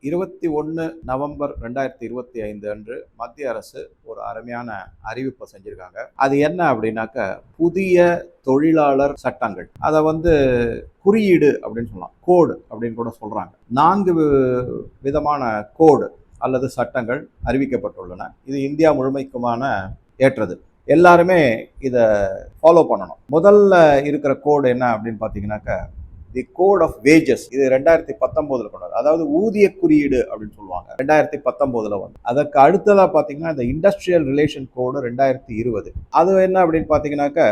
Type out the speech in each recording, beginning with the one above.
இருபத்தி ஒன்று நவம்பர் ரெண்டாயிரத்தி இருபத்தி ஐந்து அன்று மத்திய அரசு ஒரு அருமையான அறிவிப்பை செஞ்சுருக்காங்க. அது என்ன அப்படின்னாக்க புதிய தொழிலாளர் சட்டங்கள். அதை வந்து குறியீடு அப்படின்னு சொல்லலாம். கோடு அப்படின்னு கூட சொல்கிறாங்க நான்கு வி- விதமான கோடு அல்லது சட்டங்கள் அறிவிக்கப்பட்டுள்ளன. இது இந்தியா முழுமைக்குமான ஏற்றது. எல்லாருமே இதை ஃபாலோ பண்ணணும். முதல்ல இருக்கிற கோடு என்ன அப்படின்னு பார்த்தீங்கன்னாக்க தி கோட் ஆஃப் வேஜஸ் இது ரெண்டாயிரத்தி பத்தொன்பதுல கொண்டது அதாவது ஊதிய குறியீடு அப்படின்னு சொல்லுவாங்க. ரெண்டாயிரத்தி பத்தொன்பதுல வந்து. அதற்கு அடுத்ததா பாத்தீங்கன்னா இந்த இண்டஸ்ட்ரியல் ரிலேஷன் கோடு ரெண்டாயிரத்தி இருபது. அது என்ன அப்படின்னு பாத்தீங்கன்னாக்க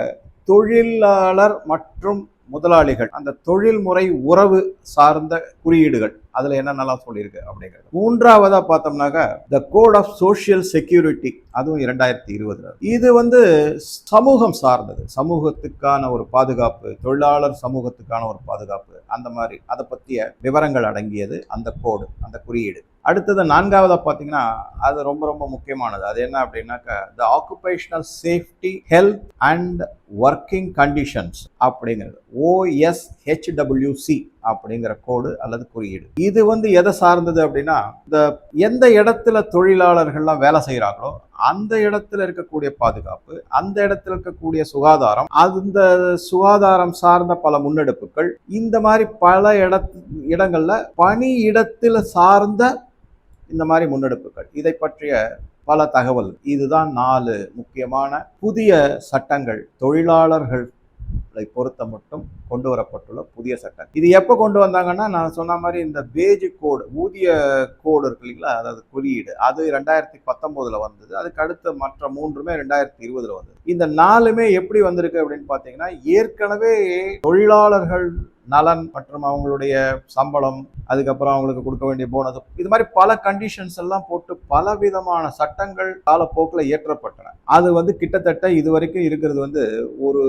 தொழிலாளர் மற்றும் முதலாளிகள் அந்த தொழில்முறை உறவு சார்ந்த குறியீடுகள் அதுல என்னென்னலாம் சொல்லியிருக்கு அப்படிங்கிறது மூன்றாவதா பார்த்தோம்னாக்க the code of social security அதுவும் இரண்டாயிரத்தி இருபதுல. இது வந்து சமூகம் சார்ந்தது. சமூகத்துக்கான ஒரு பாதுகாப்பு தொழிலாளர் சமூகத்துக்கான ஒரு பாதுகாப்பு அந்த மாதிரி. அதை பற்றிய விவரங்கள் அடங்கியது அந்த கோடு அந்த குறியீடு. அடுத்தது நான்காவதாக பார்த்தீங்கன்னா அது ரொம்ப ரொம்ப முக்கியமானது. அது என்ன அப்படின்னாக்கா the occupational safety health and working conditions அப்படிங்கிறது. ஓஎஸ்ஹெச்டபிள்யூசி அப்படிங்கிற கோடு அல்லது குறியீடு. இது வந்து எதை சார்ந்தது அப்படின்னா இந்த எந்த இடத்துல தொழிலாளர்கள்லாம் வேலை செய்கிறாங்களோ அந்த இடத்துல இருக்கக்கூடிய பாதுகாப்பு அந்த இடத்துல இருக்கக்கூடிய சுகாதாரம் அந்த சுகாதாரம் சார்ந்த பல முன்னெடுப்புகள் இந்த மாதிரி பல இட இடங்கள்ல பணி இடத்துல சார்ந்த இந்த மாதிரி முன்னெடுப்புகள். இதை பற்றிய பல தகவல். இதுதான் நாலு முக்கியமான புதிய சட்டங்கள். தொழிலாளர்களை பொறுத்த மட்டும் கொண்டு வரப்பட்டுள்ள புதிய சட்டம். இது எப்போ கொண்டு வந்தாங்கன்னா நான் சொன்ன மாதிரி இந்த பேஜ் கோடு ஊதிய கோடு இருக்கு இல்லைங்களா? அதாவது குறியீடு. அது ரெண்டாயிரத்தி பத்தொம்போதில் வந்தது. அதுக்கு அடுத்த மற்ற மூன்றுமே ரெண்டாயிரத்தி இருபதுல வந்தது. இந்த நாலுமே எப்படி வந்திருக்கு அப்படின்னு பார்த்தீங்கன்னா ஏற்கனவே தொழிலாளர்கள் நலன் மற்றும் அவங்களுடைய சம்பளம் அதுக்கப்புறம் அவங்களுக்கு கொடுக்க வேண்டிய போனஸ் இது மாதிரி பல கண்டிஷன்ஸ் எல்லாம் போட்டு பல விதமான சட்டங்கள் காலப்போக்கில் இயற்றப்பட்டன. அது வந்து கிட்டத்தட்ட இது வரைக்கும் இருக்கிறது வந்து ஒரு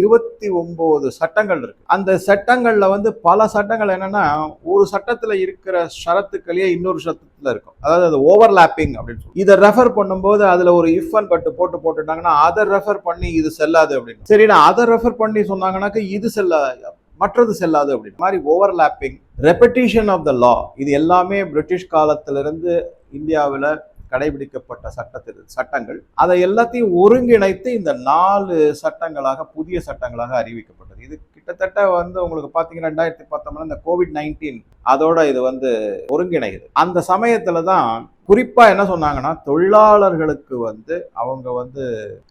இருபத்தி ஒன்பது சட்டங்கள் இருக்கு. அந்த சட்டங்களில் வந்து பல சட்டங்கள் என்னன்னா ஒரு சட்டத்தில் இருக்கிற ஷரத்துக்களையே இன்னொரு சட்டத்தில் இருக்கும். அதாவது அது ஓவர்லாப்பிங் அப்படின்னு சொல்லி இதை ரெஃபர் பண்ணும்போது அதில் ஒரு இஃப் அண்ட் பட்டு போட்டு போட்டுட்டாங்கன்னா அதை ரெஃபர் பண்ணி இது செல்லாது அப்படின்னு. சரி நான் அதை ரெஃபர் பண்ணி சொன்னாங்கன்னாக்க இது செல்லாது. மற்றது செல்லாது அப்படின்னு. மாதிரி overlapping repetition of the law இது எல்லாமே பிரிட்டிஷ் காலத்திலிருந்து இந்தியாவில் கடைபிடிக்கப்பட்ட சட்டத்தில் சட்டங்கள். அதை எல்லாத்தையும் ஒருங்கிணைத்து இந்த நாலு சட்டங்களாக புதிய சட்டங்களாக அறிவிக்கப்பட்டது. இது கிட்டத்தட்ட வந்து உங்களுக்கு பார்த்தீங்கன்னா ரெண்டாயிரத்தி பத்தொன்பது இந்த கோவிட் நைன்டீன் அதோட இது வந்து ஒருங்கிணையுது. அந்த சமயத்துல தான் குறிப்பா என்ன சொன்னாங்கன்னா தொழிலாளர்களுக்கு வந்து அவங்க வந்து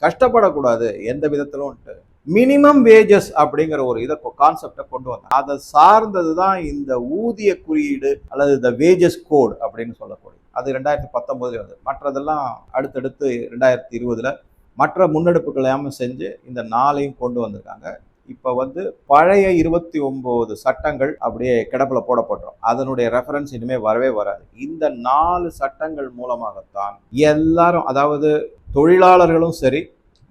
கஷ்டப்படக்கூடாது எந்த விதத்திலும்ட்டு மினிமம் வேஜஸ் அப்படிங்கிற ஒரு இதை கான்செப்டை கொண்டு வந்தாங்க அதை சார்ந்தது தான் இந்த ஊதிய குறியீடு அல்லது இந்த வேஜஸ் கோட் அப்படின்னு சொல்லக்கூடிய. அது ரெண்டாயிரத்தி பத்தொம்போதுல வந்து மற்றதெல்லாம் அடுத்தடுத்து ரெண்டாயிரத்தி இருபதுல மற்ற முன்னெடுப்புகளையாம செஞ்சு இந்த நாளையும் கொண்டு வந்திருக்காங்க. இப்போ வந்து பழைய இருபத்தி ஒம்பது சட்டங்கள் அப்படியே கிடப்பில் போடப்பட்டோம் அதனுடைய ரெஃபரன்ஸ் இனிமே வரவே வராது. இந்த நாலு சட்டங்கள் மூலமாகத்தான் எல்லாரும் அதாவது தொழிலாளர்களும் சரி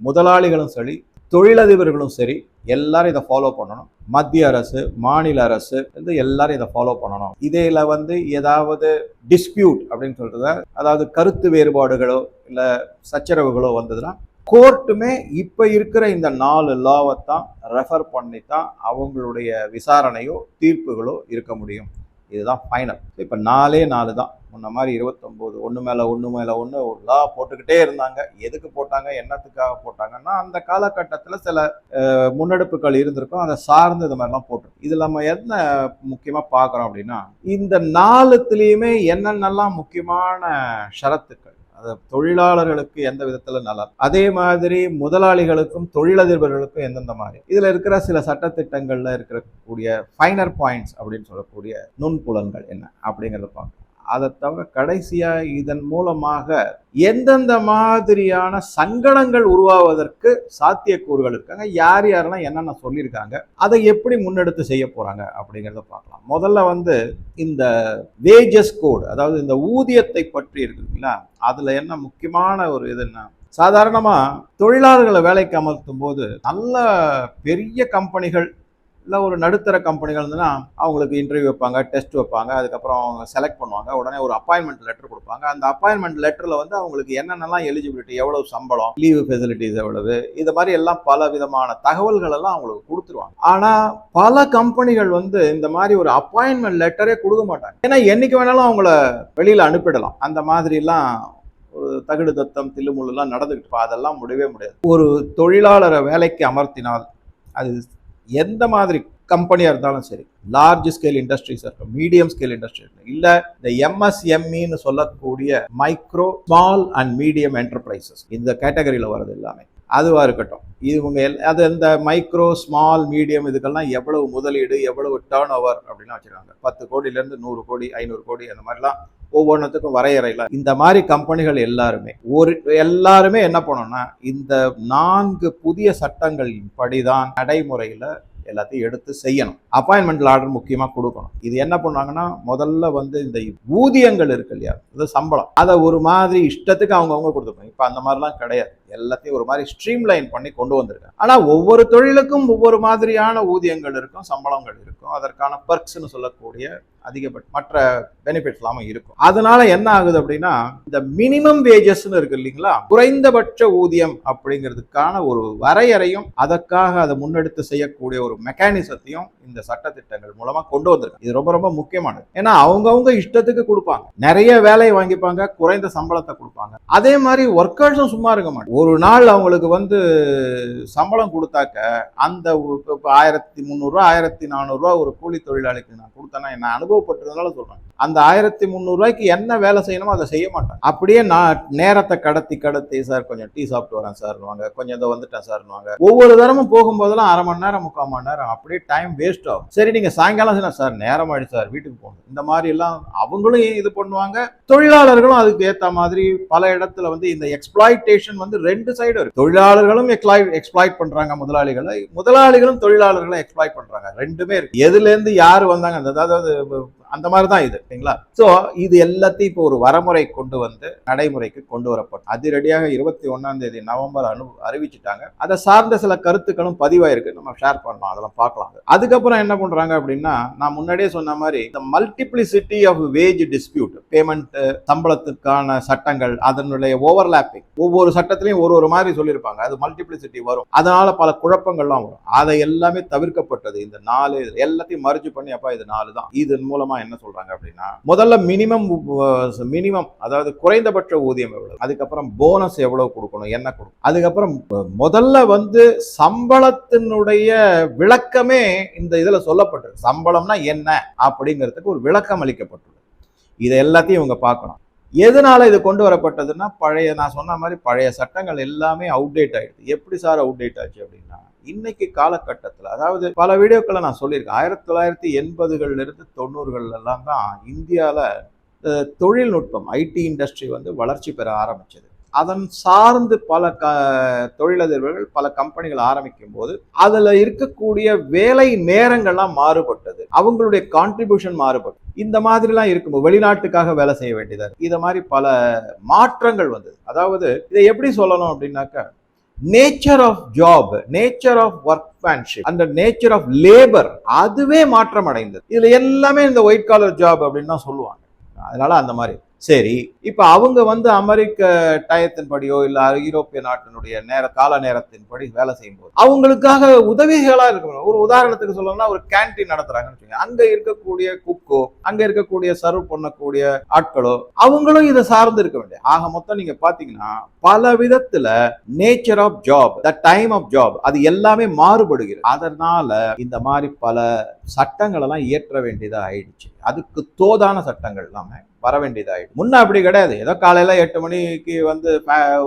முதலாளிகளும் சரி தொழிலதிபர்களும் சரி எல்லாரும் இதை ஃபாலோ பண்ணணும். மத்திய அரசு மாநில அரசு வந்து எல்லாரும் இதை ஃபாலோ பண்ணணும். இதில் வந்து ஏதாவது டிஸ்பியூட் அப்படின்னு சொல்றத அதாவது கருத்து வேறுபாடுகளோ இல்லை சச்சரவுகளோ வந்ததுன்னா கோர்ட்டுமே இப்போ இருக்கிற இந்த நாலு லாவை தான் ரெஃபர் பண்ணி தான் அவங்களுடைய விசாரணையோ தீர்ப்புகளோ இருக்க முடியும். இதுதான் ஃபைனல் இப்போ நாலே நாலு தான். முன்ன மாதிரி இருபத்தொம்போது ஒன்று மேலே ஒன்று மேலே ஒன்று ஒரு போட்டுக்கிட்டே இருந்தாங்க. எதுக்கு போட்டாங்க என்னத்துக்காக போட்டாங்கன்னா அந்த காலகட்டத்தில் சில முன்னெடுப்புகள் இருந்திருக்கும். அதை சார்ந்து இது மாதிரிலாம் போட்டிருக்கும். இதில் நம்ம என்ன முக்கியமாக பார்க்குறோம் அப்படின்னா இந்த நாலுத்துலேயுமே என்னென்னலாம் முக்கியமான ஷரத்துக்கள் அது தொழிலாளர்களுக்கு எந்த விதத்தில் நலன் அதே மாதிரி முதலாளிகளுக்கும் தொழிலதிபர்களுக்கும் எந்தெந்த மாதிரி. இதில் இருக்கிற சில சட்டத்திட்டங்கள்ல இருக்கக்கூடிய ஃபைனர் பாயிண்ட்ஸ் அப்படின்னு சொல்லக்கூடிய நுண்புலன்கள் என்ன அப்படிங்கிறத பார்க்கணும் அதை தவிர கடைசியாக இதன் மூலமாக எந்தெந்த மாதிரியான சங்கடங்கள் உருவாவதற்கு சாத்தியக்கூறுகள் இருக்காங்க. யார் யாரெல்லாம் என்னென்ன சொல்லியிருக்காங்க அதை எப்படி முன்னெடுத்து செய்ய போகிறாங்க அப்படிங்கிறத பார்க்கலாம். முதல்ல வந்து இந்த வேஜஸ் கோடு அதாவது இந்த ஊதியத்தை பற்றி இருக்குங்களா அதில் என்ன முக்கியமான ஒரு இதுன்னா சாதாரணமாக தொழிலாளர்களை வேலைக்கு அமர்த்தும் போது நல்ல பெரிய கம்பெனிகள் இல்லை ஒரு நடுத்தர கம்பெனிகள் இருந்ததுன்னா அவங்களுக்கு இன்டர்வியூ வைப்பாங்க டெஸ்ட் வைப்பாங்க அதுக்கப்புறம் அவங்க செலக்ட் பண்ணுவாங்க. உடனே ஒரு அப்பாயின்மெண்ட் லெட்டர் கொடுப்பாங்க. அந்த அப்பாயின்மெண்ட் லெட்டரில் வந்து அவங்களுக்கு என்னென்னலாம் எலிஜிபிலிட்டி எவ்வளவு சம்பளம் லீவு ஃபெசிலிட்டிஸ் எவ்வளவு இது மாதிரி எல்லாம் பல விதமான தகவல்கள் எல்லாம் அவங்களுக்கு கொடுத்துருவாங்க. ஆனால் பல கம்பெனிகள் வந்து இந்த மாதிரி ஒரு அப்பாயின்மெண்ட் லெட்டரே கொடுக்க மாட்டாங்க. ஏன்னா என்றைக்கு வேணாலும் அவங்கள வெளியில் அனுப்பிடலாம். அந்த மாதிரிலாம் ஒரு தகுடு தத்தம் தில்லுமுள்ளுலாம் நடந்துக்கிட்டு அதெல்லாம் முடியவே முடியாது. ஒரு தொழிலாளரை வேலைக்கு அமர்த்தினால் அது எந்த மாதிரி கம்பெனியாக இருந்தாலும் சரி லார்ஜ் ஸ்கேல் இண்டஸ்ட்ரீஸ் இருக்கும் மீடியம் ஸ்கேல் இண்டஸ்ட்ரி இல்லை இந்த எம்எஸ்எம்இன்னு சொல்லக்கூடிய micro small and medium enterprises இந்த கேட்டகரியில் வர்றது எல்லாமே. அதுவாக இருக்கட்டும். இவங்க எல் அது இந்த மைக்ரோ ஸ்மால் மீடியம் இதுக்கெல்லாம் எவ்வளவு முதலீடு எவ்வளவு டேர்ன் ஓவர் அப்படின்னு வச்சுருக்காங்க. பத்து கோடியிலேருந்து நூறு கோடி ஐநூறு கோடி அந்த மாதிரிலாம் ஒவ்வொன்றுத்துக்கும் வரையறையில் இந்த மாதிரி கம்பெனிகள் எல்லாருமே ஒரு எல்லாருமே என்ன பண்ணோம்னா இந்த நான்கு புதிய சட்டங்களின் படிதான் நடைமுறையில் எல்லாத்தையும் எடுத்து செய்யணும். அப்பாயின்மெண்ட் ஆர்டர் முக்கியமாக கொடுக்கணும். இது என்ன பண்ணாங்கன்னா முதல்ல வந்து இந்த ஊதியங்கள் இருக்கு இல்லையா இந்த சம்பளம். அதை ஒரு மாதிரி இஷ்டத்துக்கு அவங்கவுங்க கொடுத்துருப்பாங்க இப்போ அந்த மாதிரிலாம் கிடையாது. எல்லாத்தையும் ஒரு மாதிரி ஸ்ட்ரீம் லைன் பண்ணி கொண்டு வந்திருக்காங்க. ஆனால் ஒவ்வொரு தொழிலுக்கும் ஒவ்வொரு மாதிரியான ஊதியங்கள் இருக்கும் சம்பளங்கள் இருக்கும். அதற்கான பர்க்ஸ்னு சொல்லக்கூடிய அதிகபட்ச மற்ற பெனிஃபிட்ஸ் எல்லாமே இருக்கும். அதனால என்ன ஆகுது அப்படின்னா இந்த மினிமம் வேஜஸ்னு இருக்கு இல்லைங்களா? குறைந்தபட்ச ஊதியம் அப்படிங்கிறதுக்கான ஒரு வரையறையும் அதற்காக அதை முன்னெடுத்து செய்யக்கூடிய ஒரு மெக்கானிசத்தையும் இந்த சட்டத்திட்டங்கள் மூலமா கொண்டு வந்திருக்காங்க இது ரொம்ப ரொம்ப முக்கியமானது. ஏன்னா அவங்கவுங்க இஷ்டத்துக்கு கொடுப்பாங்க. நிறைய வேலையை வாங்கிப்பாங்க குறைந்த சம்பளத்தை கொடுப்பாங்க. அதே மாதிரி ஒர்க்கர்ஸும் சும்மா இருக்க மாட்டாங்க. ஒரு நாள் அவங்களுக்கு வந்து சம்பளம் கொடுத்தாக்க அந்த இப்போ ஆயிரத்தி முந்நூறுரூவா ஆயிரத்தி நானூறுரூவா ஒரு கூலி தொழிலாளிக்கு நான் கொடுத்தேன்னா என்ன அனுபவப்பட்டதுனால சொல்கிறேன் அந்த ஆயிரத்தி முந்நூறுரூவாய்க்கு என்ன வேலை செய்யணுமோ அதை செய்ய மாட்டேன். அப்படியே நான் நேரத்தை கடத்தி கடத்தி சார் கொஞ்சம் டீ சாப்பிட்டு வரேன் சார்னுவாங்க கொஞ்சம் இதை வந்துட்டேன் சார்னுவாங்க ஒவ்வொரு தரமும் போகும்போதெல்லாம் அரை மணி நேரம் முக்கால் மணி நேரம் அப்படியே டைம் வேஸ்ட் ஆகும். சரி நீங்கள் சாயங்காலம் சொன்னா சார் நேரம் ஆயிடுச்சு சார் வீட்டுக்கு போகணும். இந்த மாதிரி எல்லாம் அவங்களும் இது பண்ணுவாங்க. தொழிலாளர்களும் அதுக்கு ஏற்ற மாதிரி பல இடத்துல வந்து இந்த எக்ஸ்பிளாய்டேஷன் வந்து ரெண்டு சைடு இருக்கு. தொழிலாளர்களும் எக்ஸ்பிளாய்ட் பண்றாங்க முதலாளிகளை. முதலாளிகளும் தொழிலாளர்களை எக்ஸ்பிளாய்ட் பண்றாங்க. ரெண்டுமே இருக்கு. எதுல இருந்து யாரு வந்தாங்க? அந்த அதாவது அந்த மாதிரி தான் இது சரிங்களா ஸோ இது எல்லாத்தையும் இப்போ ஒரு வரமுறை கொண்டு வந்து நடைமுறைக்கு கொண்டு வரப்படும் அதிரடியாக இருபத்தி ஒன்றாம் தேதி நவம்பர் அனு அறிவிச்சிட்டாங்க. அதை சார்ந்த சில கருத்துக்களும் பதிவாயிருக்கு. நம்ம ஷேர் பண்ணலாம் அதெல்லாம் பார்க்கலாம். அதுக்கப்புறம் என்ன பண்றாங்க அப்படின்னா நான் முன்னாடியே சொன்ன மாதிரி இந்த multiplicity of wage dispute payment சம்பளத்துக்கான சட்டங்கள் அதனுடைய ஓவர்லாப்பிங் ஒவ்வொரு சட்டத்திலையும் ஒரு ஒரு மாதிரி சொல்லியிருப்பாங்க. அது மல்டிப்ளிசிட்டி வரும். அதனால பல குழப்பங்கள்லாம் வரும். அதை எல்லாமே தவிர்க்கப்பட்டது. இந்த நாலு எல்லாத்தையும் மறைச்சு பண்ணி அப்பா இது நாலு தான் இதன் மூலமா என்ன சொல்றாங்க அப்படின்னா முதல்ல மினிமம் மினிமம் அதாவது குறைந்தபட்ச ஊதியம் எவ்வளவு? அதுக்கப்புறம் போனஸ் எவ்வளவு கொடுக்கணும்? என்ன கொடுக்கணும்? அதுக்கப்புறம் முதல்ல வந்து சம்பளத்தினுடைய விளக்கமே இந்த இதுல சொல்லப்பட்டிருக்கு. சம்பளம்னா என்ன? அப்படிங்கிறதுக்கு ஒரு விளக்கம் அளிக்கப்பட்டுள்ளது. இதை எல்லாத்தையும் இவங்க பார்க்கணும். எதனால இது கொண்டு வரப்பட்டதுன்னா பழைய நான் சொன்ன மாதிரி பழைய சட்டங்கள் எல்லாமே அவுடேட் ஆயிடுது. எப்படி சார் அவுடேட் ஆச்சு அப்படின்னா இன்னைக்கு காலகட்டத்தில் அதாவது பல வீடியோக்களை நான் சொல்லியிருக்கேன். ஆயிரத்தி தொள்ளாயிரத்தி எண்பதுகள்ல இருந்து தொண்ணூறுகள் எல்லாம் தான் இந்தியாவில் தொழில்நுட்பம் ஐடி இண்டஸ்ட்ரி வந்து வளர்ச்சி பெற ஆரம்பிச்சது. அதன் சார்ந்து பல க தொழிலதிபர்கள் பல கம்பெனிகள் ஆரம்பிக்கும் போது அதில் இருக்கக்கூடிய வேலை நேரங்கள்லாம் மாறுபட்டது. அவங்களுடைய கான்ட்ரிபியூஷன் மாறுபட்டது இந்த மாதிரிலாம் இருக்கும்போது வெளிநாட்டுக்காக வேலை செய்ய வேண்டியதாக இதை மாதிரி பல மாற்றங்கள் வந்தது. அதாவது இதை எப்படி சொல்லணும் அப்படின்னாக்கா nature of job nature of workmanship அந்த நேச்சர் ஆஃப் லேபர் அதுவே மாற்றம் அடைந்தது இதுல எல்லாமே இந்த ஒயிட் காலர் ஜாப் அப்படின்னு தான் சொல்லுவாங்க. அதனால அந்த மாதிரி. சரி இப்போ அவங்க வந்து அமெரிக்க டயத்தின்படியோ இல்லை ஐரோப்பிய நாட்டினுடைய நேர கால நேரத்தின்படி வேலை செய்யும்போது அவங்களுக்காக உதவிகளாக இருக்கணும் ஒரு உதாரணத்துக்கு சொல்லணும்னா ஒரு கேன்டீன் நடத்துறாங்கன்னு வச்சுக்கோங்க. அங்கே இருக்கக்கூடிய குக்கோ அங்கே இருக்கக்கூடிய சர்வ் பண்ணக்கூடிய ஆட்களோ அவங்களும் இதை சார்ந்து இருக்க வேண்டிய. ஆக மொத்தம் நீங்க பாத்தீங்கன்னா பல விதத்துல nature of job the time of job அது எல்லாமே மாறுபடுகிறது. அதனால இந்த மாதிரி பல சட்டங்கள் எல்லாம் இயற்ற வேண்டியதாக ஆயிடுச்சு. அதுக்கு தோதான சட்டங்கள் எல்லாமே வர வேண்டியதாயிடும் முன்ன அப்படி கிடையாது. ஏதோ காலையில் எட்டு மணிக்கு வந்து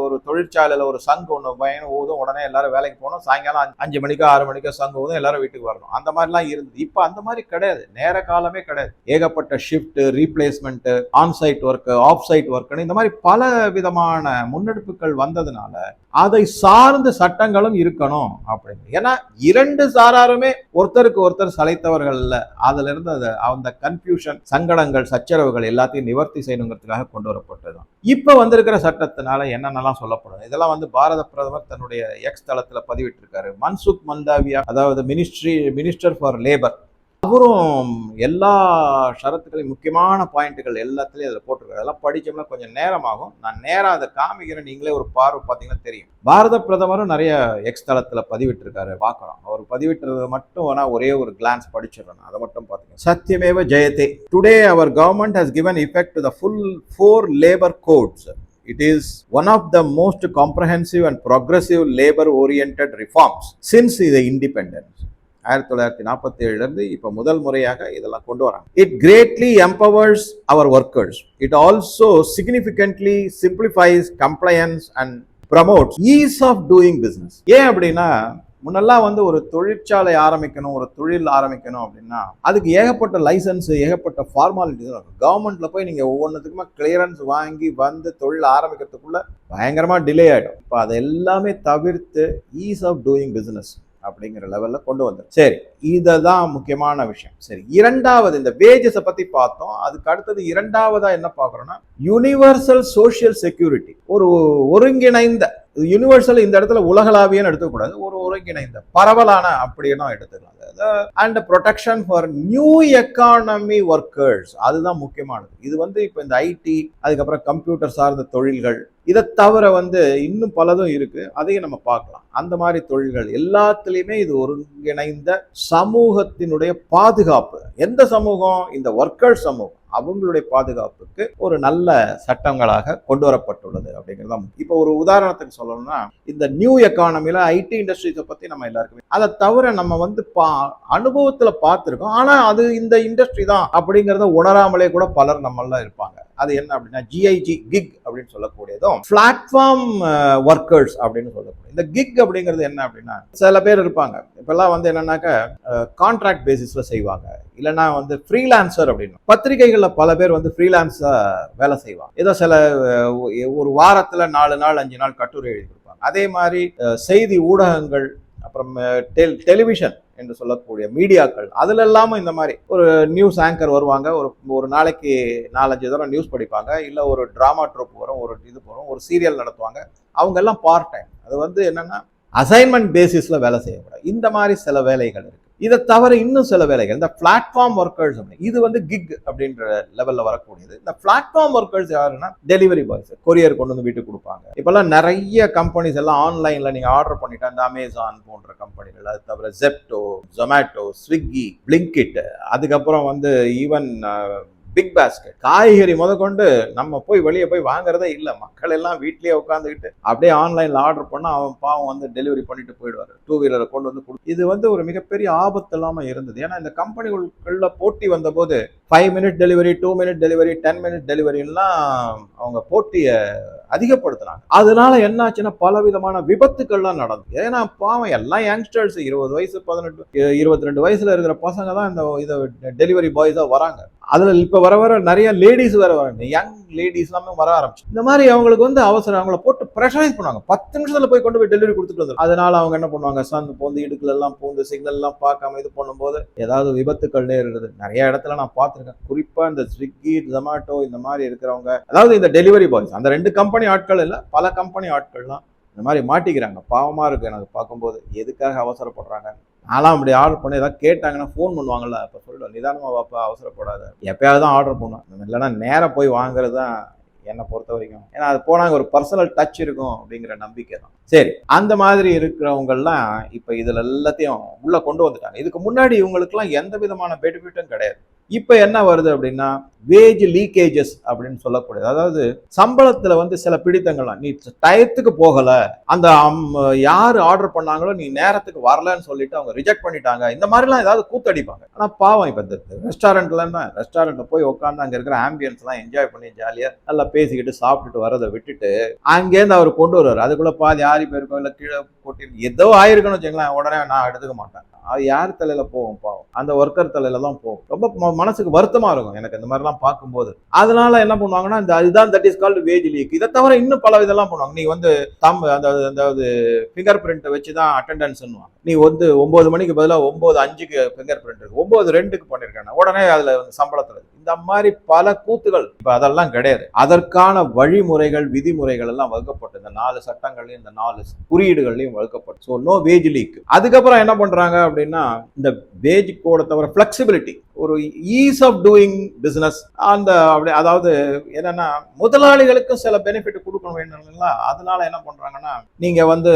ஒரு தொழிற்சாலையில் ஒரு சங்கு ஒன்று பயணம் ஊதும் உடனே எல்லாரும் வேலைக்கு போகணும் சாயங்காலம் அஞ்சு மணிக்கோ ஆறு மணிக்கோ சங்கு ஊதும் எல்லாரும் வீட்டுக்கு வரணும். அந்த மாதிரிலாம் இருந்தது. இப்போ அந்த மாதிரி கிடையாது. நேர காலமே கிடையாது. ஏகப்பட்ட shift replacement on site off site ஒர்க்குன்னு இந்த மாதிரி பல விதமான முன்னெடுப்புகள் வந்ததுனால அதை சார்ந்த சட்டங்களும் இருக்கணும் அப்படின்னு. ஏன்னா இரண்டு சாராருமே ஒருத்தருக்கு ஒருத்தர் சளைத்தவர்கள் இல்லை. அதுல இருந்து அதை அந்த கன்ஃபியூஷன் சங்கடங்கள் சச்சரவுகள் எல்லாத்தையும் நிவர்த்தி செய்யணுங்கிறதுக்காக கொண்டு வரப்பட்டது இப்போ வந்திருக்கிற சட்டத்தினால என்னென்னலாம் சொல்லப்படும்? இதெல்லாம் வந்து பாரத பிரதமர் தன்னுடைய எக்ஸ் தளத்தில் பதிவிட்டிருக்காரு. மன்சுக் மந்தாவியா அதாவது மினிஸ்ட்ரி மினிஸ்டர் ஃபார் லேபர் அவரும் எல்லா ஷரத்துகளையும் முக்கியமான பாயிண்ட்டுகள் எல்லாத்துலேயும் அதில் போட்டிருக்காரு. அதெல்லாம் படித்தோம்னா கொஞ்சம் நேரமாகும். நான் நேராக அதை காமிக்கிறேன் நீங்களே ஒரு பார்வை பார்த்தீங்கன்னா தெரியும். பாரத பிரதமரும் நிறைய எக்ஸ் தளத்தில் பதிவிட்டிருக்காரு. பார்க்குறோம் அவர் பதிவிட்டுறது மட்டும் வேணா ஒரே ஒரு கிளான்ஸ் படிச்சிடணும் அதை மட்டும் பார்த்தீங்கன்னா சத்தியமேவ ஜெயதே. Today our government has given effect to the full four labour codes It is one of the most comprehensive and progressive labor oriented reforms since the independence. ஆயிரத்தி தொள்ளாயிரத்தி நாற்பத்தி ஏழுலேருந்து இப்போ முதல் முறையாக இதெல்லாம் கொண்டு வராங்க. It greatly empowers our workers it also significantly simplifies compliance and promotes ease of doing business ஏன் அப்படின்னா முன்னெல்லாம் வந்து ஒரு தொழிற்சாலை ஆரம்பிக்கணும் ஒரு தொழில் ஆரம்பிக்கணும் அப்படின்னா அதுக்கு ஏகப்பட்ட லைசன்ஸ் ஏகப்பட்ட ஃபார்மாலிட்டிஸ் இருக்கும். கவர்மெண்ட்ல போய் நீங்க ஒவ்வொன்றுத்துக்குமா கிளியரன்ஸ் வாங்கி வந்து தொழில் ஆரம்பிக்கிறதுக்குள்ள பயங்கரமா டிலே ஆகிடும் இப்போ அதை எல்லாமே தவிர்த்து ஈஸ் ஆஃப் டூயிங் பிஸ்னஸ் அப்படிங்கிற லெவலில் கொண்டு வந்துடும் சரி இதை தான் முக்கியமான விஷயம். சரி இரண்டாவது இந்த வேஜஸை பற்றி பார்த்தோம். அதுக்கு அடுத்தது இரண்டாவதாக என்ன பார்க்குறோன்னா யூனிவர்சல் சோஷியல் செக்யூரிட்டி ஒரு ஒருங்கிணைந்த யூனிவர்சல் இந்த இடத்துல உலகளாவியன்னு எடுத்துக்கூடாது ஒரு ஒருங்கிணைந்த பரவலான அப்படின்னா எடுத்துக்கலாம். And protection for new economy workers அதுதான் முக்கியமானது. இது வந்து இப்போ இந்த ஐடி அதுக்கப்புறம் கம்ப்யூட்டர் சார்ந்த தொழில்கள் இதை தவிர வந்து இன்னும் பலதும் இருக்கு. அதையும் நம்ம பார்க்கலாம். அந்த மாதிரி தொழில்கள் எல்லாத்துலேயுமே இது ஒருங்கிணைந்த சமூகத்தினுடைய பாதுகாப்பு. எந்த சமூகம்? இந்த ஒர்க்கர் சமூகம். அவங்களுடைய பாதுகாப்புக்கு ஒரு நல்ல சட்டங்களாக கொண்டு வரப்பட்டுள்ளது அப்படிங்கிறது தான் இப்போ ஒரு உதாரணத்துக்கு சொல்லணும்னா இந்த நியூ எக்கானமில ஐடி இண்டஸ்ட்ரீஸை பத்தி நம்ம எல்லாருக்குமே அதை தவிர நம்ம வந்து பா அனுபவத்துல பார்த்துருக்கோம். ஆனா அது இந்த இண்டஸ்ட்ரி தான் அப்படிங்கிறத உணராமலே கூட பலர் நம்மளாம் இருப்பாங்க. அது என்ன அப்படின்னா ஜிஐஜி கிக் அப்படின்னு சொல்லக்கூடியதும் பிளாட்ஃபார்ம் ஒர்க்கர்ஸ் uh, அப்படின்னு சொல்லக்கூடிய இந்த கிக் அப்படிங்கிறது என்ன அப்படின்னா சில பேர் இருப்பாங்க. இப்பெல்லாம் வந்து என்னன்னாக்க கான்ட்ராக்ட் uh, பேசிஸில் செய்வாங்க. இல்லைன்னா வந்து ஃப்ரீலான்சர் அப்படின்னு. பத்திரிகைகளில் பல பேர் வந்து ஃப்ரீலான்ஸாக வேலை செய்வாங்க. ஏதோ சில uh, ஒரு வாரத்தில் நாலு நாள் அஞ்சு நாள் கட்டுரை எழுதி கொடுப்பாங்க அதே மாதிரி செய்தி ஊடகங்கள் அப்புறம் டெல் டெலிவிஷன் என்று சொல்லக்கூடிய மீடியாக்கள். அதில் இல்லாமல் இந்த மாதிரி ஒரு நியூஸ் ஆங்கர் வருவாங்க. ஒரு ஒரு நாளைக்கு நாலஞ்சு தடவை நியூஸ் படிப்பாங்க. இல்லை ஒரு ட்ராமா ட்ரூப் வரும் ஒரு இது வரும் ஒரு சீரியல் நடத்துவாங்க. அவங்க எல்லாம் பார்ட் டைம் அது வந்து என்னென்னா அசைன்மெண்ட் பேசிஸில் வேலை செய்யக்கூடாது. இந்த மாதிரி சில வேலைகள் இருக்குது இதை தவிர இன்னும் சில வேலைகள் இந்த பிளாட்ஃபார்ம் ஒர்க்கர்ஸ் அப்படி இது வந்து கிக் அப்படின்ற லெவல்ல வரக்கூடியது. இந்த பிளாட்ஃபார்ம் ஒர்க்கர்ஸ் யாருன்னா டெலிவரி பாய்ஸ் கொரியர் கொண்டு வந்து வீட்டுக்கு கொடுப்பாங்க. இப்பெல்லாம் நிறைய கம்பெனிஸ் எல்லாம் ஆன்லைன்ல நீங்க ஆர்டர் பண்ணிட்டா இந்த அமேசான் போன்ற கம்பெனிகள் அது தவிர ஜெப்டோ ஜொமேட்டோ ஸ்விக்கி பிளிங்கிட் அதுக்கப்புறம் வந்து ஈவன் பிக் பாஸ்கெட் காய்கறி முதற்கொண்டு நம்ம போய் வெளியே போய் வாங்குறதே இல்லை. மக்கள் எல்லாம் வீட்லேயே உட்காந்துக்கிட்டு அப்படியே ஆன்லைனில் ஆர்டர் பண்ணால் அவன் பாவம் வந்து டெலிவரி பண்ணிட்டு போயிடுவாரு. டூ வீலரை கொண்டு வந்து கொடு இது வந்து ஒரு மிகப்பெரிய ஆபத்து இல்லாமல் இருந்தது. ஏன்னா இந்த கம்பெனிகளுக்குள்ள போட்டி வந்தபோது five minute delivery two minute delivery ten minute டெலிவரிலாம் அவங்க போட்டியை அதிகப்படுத்தினாங்க. அதனால என்னாச்சுன்னா பல விதமான விபத்துக்கள்லாம் நடந்தது. ஏன்னா பாவம் எல்லாம் யங்ஸ்டர்ஸ் இருபது வயசு பதினெட்டு இருபத்தி ரெண்டு வயசுல இருக்கிற பசங்க தான் இந்த இதை டெலிவரி பாய்ஸாக வராங்க. அதில் இப்போ வர வர நிறைய லேடிஸ் வேற வராங்க. யங் லேடிஸ் எல்லாமே வர ஆரம்பிச்சு இந்த மாதிரி அவங்களுக்கு வந்து அவசரம் அவங்கள போட்டு ப்ரெஷரைஸ் பண்ணுவாங்க. பத்து நிமிஷத்துல போய் கொண்டு போய் டெலிவரி கொடுத்துட்டு அதனால அவங்க என்ன பண்ணுவாங்க? சார் போந்து இடுக்குல எல்லாம் பூந்து சிக்னல் எல்லாம் பார்க்காம இது பண்ணும்போது ஏதாவது விபத்துக்கள் நேரிடுது. நிறைய இடத்துல நான் பார்த்துருக்கேன். குறிப்பா இந்த ஸ்விக்கி ஜொமேட்டோ இந்த மாதிரி இருக்கிறவங்க அதாவது இந்த டெலிவரி பாய்ஸ் அந்த ரெண்டு கம்பெனி ஆட்கள் இல்லை பல கம்பெனி ஆட்கள்லாம் இந்த மாதிரி மாட்டிக்கிறாங்க. பாவமாக இருக்குது எனக்கு பார்க்கும்போது. எதுக்காக அவசரப்படுறாங்க? நான்லாம் அப்படி ஆர்டர் பண்ணி ஏதாவது கேட்டாங்கன்னா ஃபோன் பண்ணுவாங்கல்ல. அப்போ சொல்லுவேன் நிதானமாக வாப்பா அவசரப்படாத. எப்பயாவது தான் ஆர்டர் பண்ணுவேன். இல்லைன்னா நேராக போய் வாங்குறது தான் என்னை பொறுத்த வரைக்கும். ஏன்னா அது போனாங்க ஒரு பர்சனல் டச் இருக்கும் அப்படிங்கிற நம்பிக்கை தான். சரி அந்த மாதிரி இருக்கிறவங்கெல்லாம் இப்போ இதில் எல்லாத்தையும் உள்ளே கொண்டு வந்துட்டாங்க. இதுக்கு முன்னாடி இவங்களுக்குலாம் எந்த விதமான பெனிஃபிட்டும் கிடையாது. இப்போ என்ன வருது அப்படின்னா வேஜ் லீக்கேஜஸ் அப்படின்னு சொல்லக்கூடியது. அதாவது சம்பளத்தில் வந்து சில பிடித்தங்கள்லாம் நீ டயத்துக்கு போகலை அந்த அம்- யார் ஆர்டர் பண்ணாங்களோ நீ நேரத்துக்கு வரலன்னு சொல்லிட்டு அவங்க ரிஜெக்ட் பண்ணிட்டாங்க. இந்த மாதிரிலாம் ஏதாவது கூத்தடிப்பாங்க. ஆனால் பாவம் இப்போ இந்த ரெஸ்டாரண்ட்ல ரெஸ்டாரண்ட்டில் போய் உட்காந்து அங்கே இருக்கிற ஆம்பியன்ஸ்லாம் என்ஜாய் பண்ணி ஜாலியாக நல்லா பேசிக்கிட்டு சாப்பிட்டுட்டு வரதை விட்டுட்டு அங்கேருந்து அவர் கொண்டு வருவார். அதுக்குள்ளே பாதி ஆறி போயிருக்கோம் இல்லை கீழே கொட்டி ஏதோ ஆயிருக்குன்னு வச்சுங்களேன் உடனே நான் எடுத்துக்க மாட்டேன். அது யார் தலையில் போகும் பாவம். அந்த ஒர்க்கர் தலையில் தான் போகும். ரொம்ப ம- மனசுக்கு வருத்தமா இருக்கும். எனக்கு இந்த மாதிரிலாம் பார்க்கும்போது. அதனால என்ன பண்ணுவாங்கன்னா இந்த இதுதான் that is called wage leak இதை தவிர இன்னும் பல இதெல்லாம் பண்ணுவாங்க. நீ வந்து தம் அந்த அதாவது ஃபிங்கர் பிரிண்ட்டை வச்சு தான் அட்டெண்டன்ஸ் நீ வந்து ஒன்பது மணிக்கு பதிலாக ஒன்பது அஞ்சுக்கு ஃபிங்கர் பிரிண்ட் இருக்கு. ஒன்பது ரெண்டுக்கு பண்ணிருக்கேன் உடனே அதில் வந்து இந்த மாதிரி பல கூத்துகள் இப்போ அதெல்லாம் கிடையாது. அதற்கான வழிமுறைகள் விதிமுறைகள் எல்லாம் வகுக்கப்பட்டு இந்த நாலு சட்டங்கள்லையும் இந்த நாலு குறியீடுகள்லையும் வகுக்கப்பட்டு. ஸோ நோ வேஜ் லீக் அதுக்கப்புறம் என்ன பண்ணுறாங்க அப்படின்னா இந்த வேஜ் கோடை தவிர ஃப்ளெக்சிபிலிட்டி ஒரு ஈஸ் ஆஃப் டூயிங் பிஸ்னஸ் அந்த அப்படி அதாவது என்னன்னா முதலாளிகளுக்கும் சில பெனிஃபிட் கொடுக்கணும் வேணுங்களா அதனால என்ன பண்றாங்கன்னா நீங்க வந்து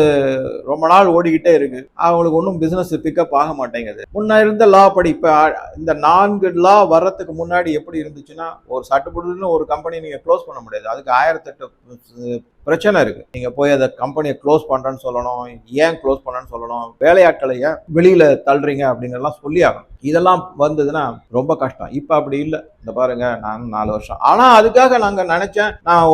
ரொம்ப நாள் ஓடிக்கிட்டே இருக்கு. அவங்களுக்கு ஒன்றும் பிஸ்னஸ் பிக்கப் ஆக மாட்டேங்குது. முன்ன இருந்த லா படி இப்போ இந்த நான்கு லா வர்றதுக்கு முன்னாடி எப்படி இருந்துச்சுன்னா ஒரு சட்டுப்புடுன்னு ஒரு கம்பெனி நீங்கள் க்ளோஸ் பண்ண முடியாது. அதுக்கு ஆயிரத்தெட்டு பிரச்சனை இருக்குது நீங்கள் போய் அதை கம்பெனியை க்ளோஸ் பண்ணுறேன்னு சொல்லணும் ஏன் க்ளோஸ் பண்ணேன்னு சொல்லணும் வேலையாட்களை ஏன் வெளியில் தள்ளுறீங்க அப்படிங்கிறலாம் சொல்லி ஆகணும். இதெல்லாம் வந்ததுன்னா ரொம்ப கஷ்டம். இப்போ அப்படி இல்லை. இந்த பாருங்க நான் நாலு வருஷம். ஆனால் அதுக்காக நாங்கள் நினச்சேன். நான்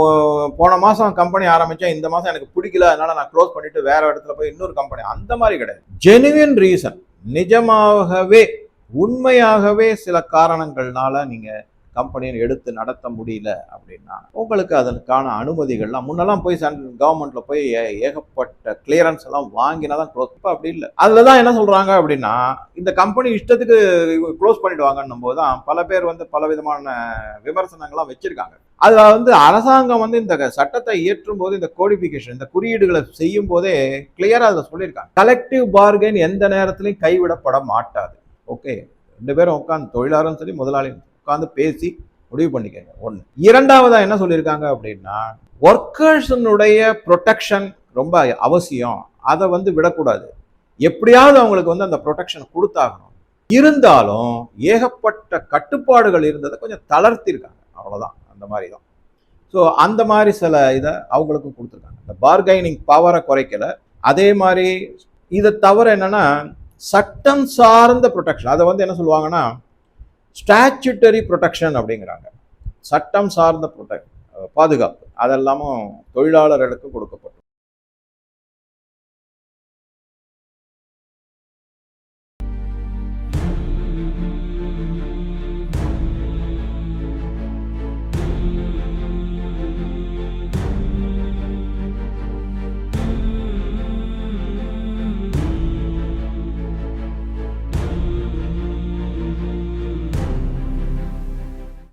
போன மாதம் கம்பெனி ஆரம்பித்தேன் இந்த மாதம் எனக்கு பிடிக்கல. அதனால நான் க்ளோஸ் பண்ணிட்டு வேற இடத்துல போய் இன்னொரு கம்பெனி அந்த மாதிரி கிடையாது. ஜெனுவின் ரீசன் நிஜமாகவே உண்மையாகவே சில காரணங்கள்னால நீங்கள் கம்பெனியை எடுத்து நடத்த முடியல அப்படின்னா உங்களுக்கு அதற்கான அனுமதிகள்லாம் முன்னெல்லாம் போய் கவர்மெண்ட்ல போய் ஏ- ஏகப்பட்ட கிளியரன்ஸ் எல்லாம் வாங்கினா தான் க்ளோஸ் இப்போ அப்படி இல்லை. அதில் தான் என்ன சொல்கிறாங்க அப்படின்னா இந்த கம்பெனி இஷ்டத்துக்கு க்ளோஸ் பண்ணிடுவாங்கன்னும் போது தான் பல பேர் வந்து பல விதமான விமர்சனங்கள்லாம் வச்சுருக்காங்க. அதில் வந்து அரசாங்கம் வந்து இந்த சட்டத்தை இயற்றும் போது இந்த கோடிஃபிகேஷன் இந்த குறியீடுகளை செய்யும் போதே கிளியராக அதில் சொல்லியிருக்காங்க. கலெக்டிவ் பார்கெயின் எந்த நேரத்திலையும் கைவிடப்பட மாட்டாது. ஓகே. ரெண்டு பேரும் உட்காந்து தொழிலாளரும் சரி முதலாளி உட்காந்து பேசி முடிவு பண்ணிக்கங்க. ஒன்று இரண்டாவதாக என்ன சொல்லியிருக்காங்க அப்படின்னா ஒர்க்கர்ஸனுடைய ப்ரொடெக்ஷன் ரொம்ப அவசியம். அதை வந்து விடக்கூடாது. எப்படியாவது அவங்களுக்கு வந்து அந்த ப்ரொடெக்ஷன் கொடுத்தாகணும். இருந்தாலும் ஏகப்பட்ட கட்டுப்பாடுகள் இருந்ததை கொஞ்சம் தளர்த்திருக்காங்க. அவ்வளோதான் அந்த மாதிரி தான் ஸோ அந்த மாதிரி சில இதை அவங்களுக்கும் கொடுத்துருக்காங்க. இந்த பார்கைனிங் பவரை குறைக்கல. அதே மாதிரி இதை தவிர என்னன்னா சட்டம் சார்ந்த ப்ரொடெக்ஷன் அதை வந்து என்ன சொல்லுவாங்கன்னா ஸ்டாச்சுட்டரி ப்ரொடெக்ஷன் அப்படிங்கிறாங்க. சட்டம் சார்ந்த ப்ரொடெக்ட் பாதுகாப்பு. அதெல்லாமும் தொழிலாளர்களுக்கு கொடுக்கப்படும்